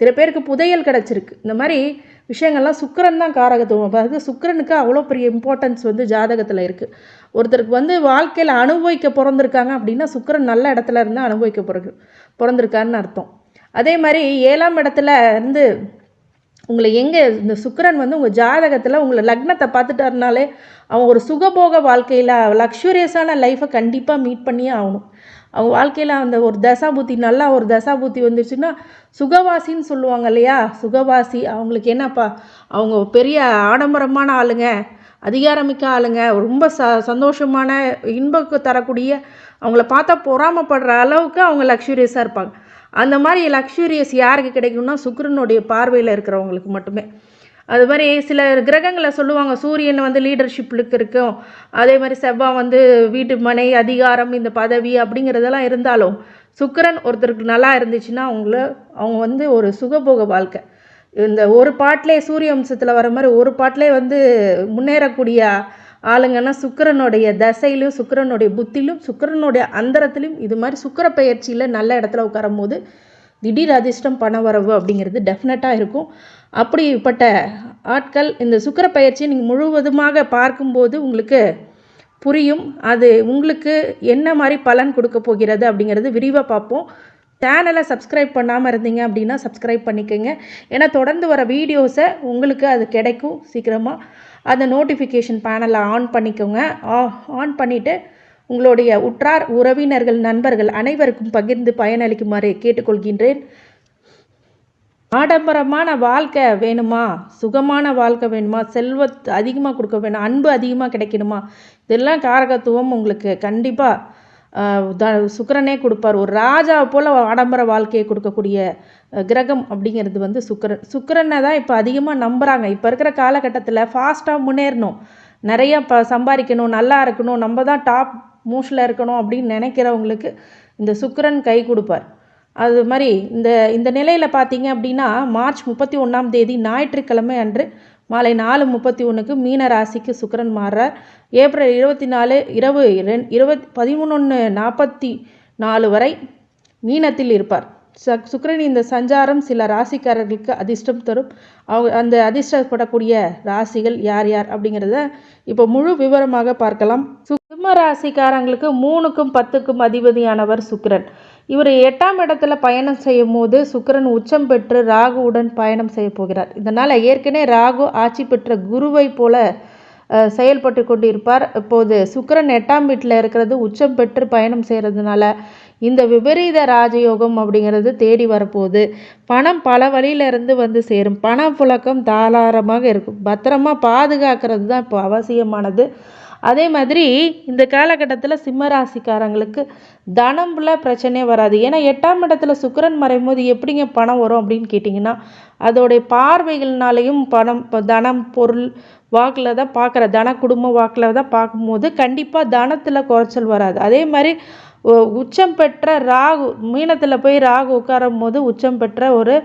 சில பேருக்கு புதையல் கிடச்சிருக்கு. இந்த மாதிரி விஷயங்கள்லாம் சுக்கரன் தான் காரகத்துவம். அதாவது சுக்கரனுக்கு அவ்வளோ பெரிய இம்பார்ட்டன்ஸ் வந்து ஜாதகத்தில் இருக்குது ஒருத்தருக்கு வந்து வாழ்க்கையில் அனுபவிக்க பிறந்திருக்காங்க அப்படின்னா சுக்கரன் நல்ல இடத்துல இருந்து அனுபவிக்க பிறகு பிறந்திருக்காருன்னு அர்த்தம். அதே மாதிரி ஏழாம் இடத்துல இருந்து உங்களை எங்கே இந்த சுக்கரன் வந்து உங்கள் ஜாதகத்தில் உங்களை லக்னத்தை பார்த்துட்டாருனாலே அவன் ஒரு சுகபோக வாழ்க்கையில் லக்ஸூரியஸான லைஃப்பை கண்டிப்பாக மீட் பண்ணியே ஆகணும். அவங்க வாழ்க்கையில் அந்த ஒரு தசாபுத்தி நல்லா ஒரு தசாபுத்தி வந்துருச்சுன்னா சுகவாசின்னு சொல்லுவாங்க இல்லையா? சுகவாசி அவங்களுக்கு என்னப்பா? அவங்க பெரிய ஆடம்பரமான ஆளுங்க அதிகாரமிக்க ஆளுங்க ரொம்ப ச சந்தோஷமான இன்பக்கு தரக்கூடிய அவங்கள பார்த்தா பொறாமப்படுற அளவுக்கு அவங்க லக்ஸூரியஸாக இருப்பாங்க. அந்த மாதிரி லக்ஸூரியஸ் யாருக்கு கிடைக்கும்னா சுக்கரனுடைய பார்வையில் இருக்கிறவங்களுக்கு மட்டுமே. அது மாதிரி சில கிரகங்களை சொல்லுவாங்க சூரியன் வந்து லீடர்ஷிப்லுக்கு இருக்கும். அதே மாதிரி செவ்வாய் வந்து வீட்டு மனை அதிகாரம் இந்த பதவி அப்படிங்கிறதெல்லாம் இருந்தாலும் சுக்கிரன் ஒருத்தருக்கு நல்லா இருந்துச்சுன்னா அவங்கள அவங்க வந்து ஒரு சுகபோக வாழ்க்கை. இந்த ஒரு பாட்டிலே சூரிய வம்சத்தில் வர மாதிரி ஒரு பாட்டிலே வந்து முன்னேறக்கூடிய ஆளுங்கன்னா சுக்கிரனுடைய தசையிலும் சுக்கிரனுடைய புத்திலும் சுக்கிரனுடைய அந்தரத்திலும் இது மாதிரி சுக்கிர பயிற்சியில் நல்ல இடத்துல உட்காரும் போது திடீர் அதிர்ஷ்டம் பண வரவு அப்படிங்கிறது டெஃபினட்டாக இருக்கும். அப்படிப்பட்ட ஆட்கள் இந்த சுக்கர பயிற்சியை நீங்கள் முழுவதுமாக பார்க்கும்போது உங்களுக்கு புரியும். அது உங்களுக்கு என்ன மாதிரி பலன் கொடுக்க போகிறது அப்படிங்கிறது விரிவாக பார்ப்போம். சேனலை சப்ஸ்கிரைப் பண்ணாமல் இருந்தீங்க அப்படின்னா சப்ஸ்கிரைப் பண்ணிக்கோங்க. ஏன்னா தொடர்ந்து வர வீடியோஸை உங்களுக்கு அது கிடைக்கும் சீக்கிரமாக அந்த நோட்டிஃபிகேஷன் பேனலை ஆன் பண்ணிக்கோங்க. ஆன் பண்ணிவிட்டு உங்களுடைய உற்றார் உறவினர்கள் நண்பர்கள் அனைவருக்கும் பகிர்ந்து பயனளிக்குமாறு கேட்டுக்கொள்கின்றேன். ஆடம்பரமான வாழ்க்கை வேணுமா? சுகமான வாழ்க்கை வேணுமா? செல்வத் அதிகமாக கொடுக்க வேணும். அன்பு அதிகமாக கிடைக்கணுமா? இதெல்லாம் காரகத்துவம் உங்களுக்கு. கண்டிப்பாக த சுக்கரனே கொடுப்பார். ஒரு ராஜா போல் ஆடம்பர வாழ்க்கையை கொடுக்கக்கூடிய கிரகம் அப்படிங்கிறது வந்து சுக்கரன். சுக்கரனை தான் இப்போ அதிகமாக நம்புகிறாங்க இப்போ இருக்கிற காலகட்டத்தில் ஃபாஸ்ட்டாக முன்னேறணும். நிறைய ப சம்பாதிக்கணும். நல்லா இருக்கணும். நம்ம தான் டாப் மூஷில் இருக்கணும் அப்படின்னு நினைக்கிறவங்களுக்கு இந்த சுக்கரன் கை கொடுப்பார். அது மாதிரி இந்த இந்த நிலையில் பார்த்தீங்க அப்படின்னா மார்ச் முப்பத்தி ஒன்றாம் தேதி ஞாயிற்றுக்கிழமை அன்று மாலை நாலு முப்பத்தி ஒன்றுக்கு மீன ராசிக்கு சுக்கரன் மாறுறார். ஏப்ரல் இருபத்தி நாலு இரவு ரெண் இருபத் பதிமூணு நாற்பத்தி நாலு வரை மீனத்தில் இருப்பார். ச சுக்கரன் இந்த சஞ்சாரம் சில ராசிக்காரர்களுக்கு அதிர்ஷ்டம் தரும். அவங்க அந்த அதிர்ஷ்டப்படக்கூடிய ராசிகள் யார் யார் அப்படிங்கிறத இப்போ முழு விவரமாக பார்க்கலாம். சிம்ம ராசிக்காரங்களுக்கு மூணுக்கும் பத்துக்கும் அதிபதியானவர் சுக்கரன். இவர் எட்டாம் இடத்துல பயணம் செய்யும் போது சுக்கரன் உச்சம் பெற்று ராகுவுடன் பயணம் செய்ய போகிறார். இதனால் ஏற்கனவே ராகு ஆட்சி பெற்ற குருவை போல செயல்பட்டு கொண்டிருப்பார். இப்போது சுக்கரன் எட்டாம் வீட்டில் இருக்கிறது உச்சம் பெற்று பயணம் செய்கிறதுனால இந்த விபரீத ராஜயோகம் அப்படிங்கிறது தேடி வரப்போகுது. பணம் பல வழியில இருந்து வந்து சேரும். பண புழக்கம் தாராளமாக இருக்கும். பத்திரமா பாதுகாக்கிறது தான் இப்போ அவசியமானது. அதே மாதிரி இந்த காலகட்டத்தில் சிம்ம ராசிக்காரங்களுக்கு தனம்ல பிரச்சனையே வராது. ஏன்னா எட்டாம் இடத்துல மறையும் போது எப்படிங்க பணம் வரும் அப்படின்னு கேட்டிங்கன்னா அதோடைய பார்வைகள்னாலையும் பணம் இப்போ தனம் பொருள் வாக்கில் தான் பார்க்குற தன குடும்ப வாக்கில் தான் பார்க்கும்போது கண்டிப்பாக தனத்தில் குறைச்சல் வராது. அதே மாதிரி உச்சம் பெற்ற ராகு மீனத்தில் போய் ராகு உட்காரும் போது உச்சம் பெற்ற ஒரு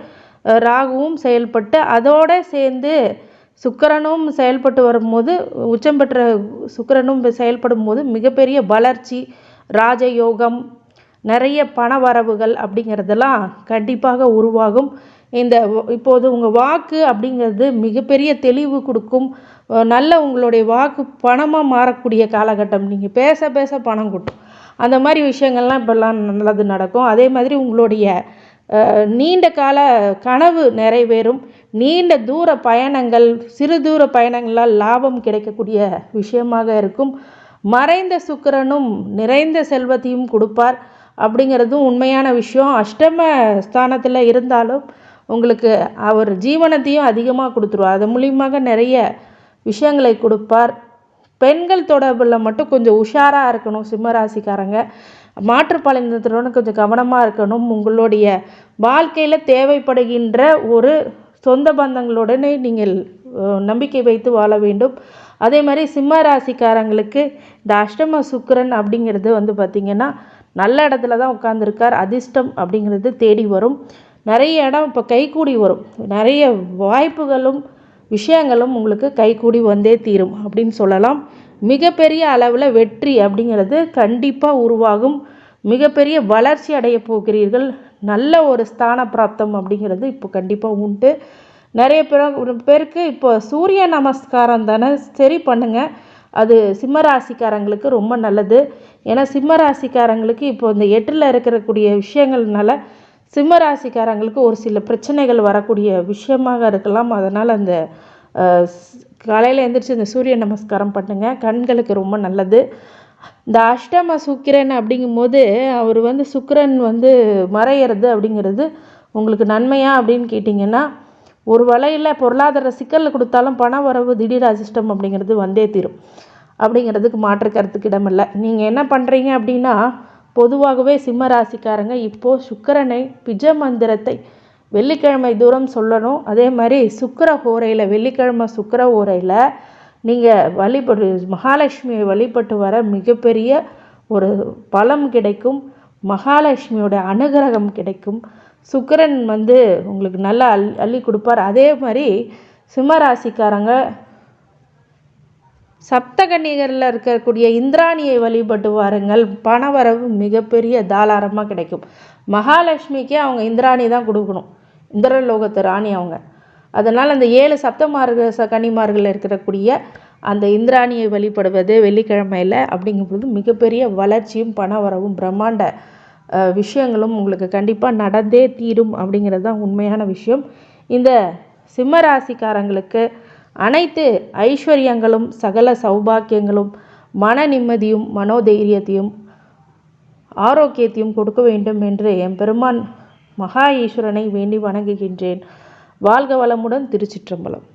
ராகுவும் செயல்பட்டு அதோட சேர்ந்து சுக்கிரனும் செயல்பட்டு வரும்போது உச்சம் பெற்ற சுக்கிரனும் செயல்படும் போது மிகப்பெரிய வளர்ச்சி ராஜயோகம் நிறைய பண வரவுகள் அப்படிங்கிறதெல்லாம் கண்டிப்பாக உருவாகும். இந்த இப்போது உங்கள் வாக்கு அப்படிங்கிறது மிகப்பெரிய தெளிவு கொடுக்கும். நல்ல உங்களுடைய வாக்கு பணமாக மாறக்கூடிய காலகட்டம். நீங்கள் பேச பேச பணம் கொட்டும். அந்த மாதிரி விஷயங்கள்லாம் இப்போல்லாம் நல்லது நடக்கும். அதே மாதிரி உங்களுடைய நீண்ட கால கனவு நிறைவேறும். நீண்ட தூர பயணங்கள் சிறு தூர பயணங்களால் லாபம் கிடைக்கக்கூடிய விஷயமாக இருக்கும். மறைந்த சுக்கிரனும் நிறைந்த செல்வத்தையும் கொடுப்பார். அப்படிங்கிறதும் உண்மையான விஷயம். அஷ்டம ஸ்தானத்தில் இருந்தாலும் உங்களுக்கு அவர் ஜீவனத்தையும் அதிகமாக கொடுத்துருவார். அது மூலியமாக நிறைய விஷயங்களை கொடுப்பார். பெண்கள் தொடர்பில் மட்டும் கொஞ்சம் உஷாராக இருக்கணும் சிம்மராசிக்காரங்க. மாற்றுப்பாலினத்துடன் கொஞ்சம் கவனமாக இருக்கணும். உங்களுடைய வாழ்க்கையில் தேவைப்படுகின்ற ஒரு சொந்த பந்தங்களுடனே நீங்கள் நம்பிக்கை வைத்து வாழ வேண்டும். அதே மாதிரி சிம்ம ராசிக்காரங்களுக்கு இந்த அஷ்டம சுக்கரன் அப்படிங்கிறது வந்து பார்த்திங்கன்னா நல்ல இடத்துல தான் உட்காந்துருக்கார் அதிர்ஷ்டம் அப்படிங்கிறது தேடி வரும். நிறைய இடம் இப்போ கைகூடி வரும். நிறைய வாய்ப்புகளும் விஷயங்களும் உங்களுக்கு கைகூடி வந்தே தீரும் அப்படின்னு சொல்லலாம். மிகப்பெரிய அளவில் வெற்றி அப்படிங்கிறது கண்டிப்பாக உருவாகும். மிகப்பெரிய வளர்ச்சி அடைய போகிறீர்கள். நல்ல ஒரு ஸ்தான பிராப்தம் அப்படிங்கிறது இப்போ கண்டிப்பாக உண்டு. நிறைய பேர் ஒரு பேருக்கு இப்போ சூரிய நமஸ்காரம் தானே சரி பண்ணுங்க. அது சிம்ம ராசிக்காரங்களுக்கு ரொம்ப நல்லது. ஏன்னா சிம்ம ராசிக்காரங்களுக்கு இப்போ இந்த எட்டில் இருக்கக்கூடிய விஷயங்கள்னால சிம்ம ராசிக்காரங்களுக்கு ஒரு சில பிரச்சனைகள் வரக்கூடிய விஷயமாக இருக்கலாம். அதனால் அந்த காலையில் எழுந்திரிச்சு இந்த சூரிய நமஸ்காரம் பண்ணுங்கள் கண்களுக்கு ரொம்ப நல்லது. இந்த அஷ்டம சுக்கிரன் அப்படிங்கும்போது அவர் வந்து சுக்கிரன் வந்து மறையிறது அப்படிங்கிறது உங்களுக்கு நன்மையா அப்படின்னு கேட்டிங்கன்னா ஒரு வலையில் பொருளாதார சிக்கலில் கொடுத்தாலும் பண வரவு திடீர் அதிர்ஷ்டம் அப்படிங்கிறது வந்தே தீரும். அப்படிங்கிறதுக்கு மாற்று கருத்துக்கு இடமில்லை. நீங்கள் என்ன பண்ணுறீங்க அப்படின்னா பொதுவாகவே சிம்ம ராசிக்காரங்க இப்போது சுக்கிரனை பிஜ மந்திரத்தை வெள்ளிக்கிழமை தூரம் சொல்லணும். அதே மாதிரி சுக்கர ஹோரையில் வெள்ளிக்கிழமை சுக்கர ஓரையில் நீங்கள் வழிபடு மகாலட்சுமியை வழிபட்டு வர மிகப்பெரிய ஒரு பலம் கிடைக்கும் மகாலட்சுமியோட அனுகிரகம் கிடைக்கும். சுக்கிரன் வந்து உங்களுக்கு நல்லா அள்ளி அள்ளி கொடுப்பார். அதே மாதிரி சிம்மராசிக்காரங்க சப்தகன்னிகரில் இருக்கக்கூடிய இந்திராணியை வழிபட்டு வாருங்கள். பணவரவு மிகப்பெரிய தாராளமாக கிடைக்கும். மகாலட்சுமிக்கே அவங்க இந்திராணி தான் கொடுக்கணும். இந்திரலோகத்து ராணி அவங்க. அதனால் அந்த ஏழு சப்தமார்க ச இருக்கக்கூடிய அந்த இந்திராணியை வழிபடுவது வெள்ளிக்கிழமையில் அப்படிங்கும்பொழுது மிகப்பெரிய வளர்ச்சியும் பண வரவும் பிரம்மாண்ட விஷயங்களும் உங்களுக்கு கண்டிப்பாக நடந்தே தீரும் அப்படிங்கிறது தான் உண்மையான விஷயம். இந்த சிம்ம ராசிக்காரங்களுக்கு அனைத்து ஐஸ்வர்யங்களும் சகல சௌபாக்கியங்களும் மன நிம்மதியும் மனோதைரியத்தையும் ஆரோக்கியத்தையும் கொடுக்க வேண்டும் என்று என் பெருமான் மகா ஈஸ்வரனை வேண்டி வணங்குகின்றேன். வாழ்க வளமுடன் திருச்சிற்றம்பலம்.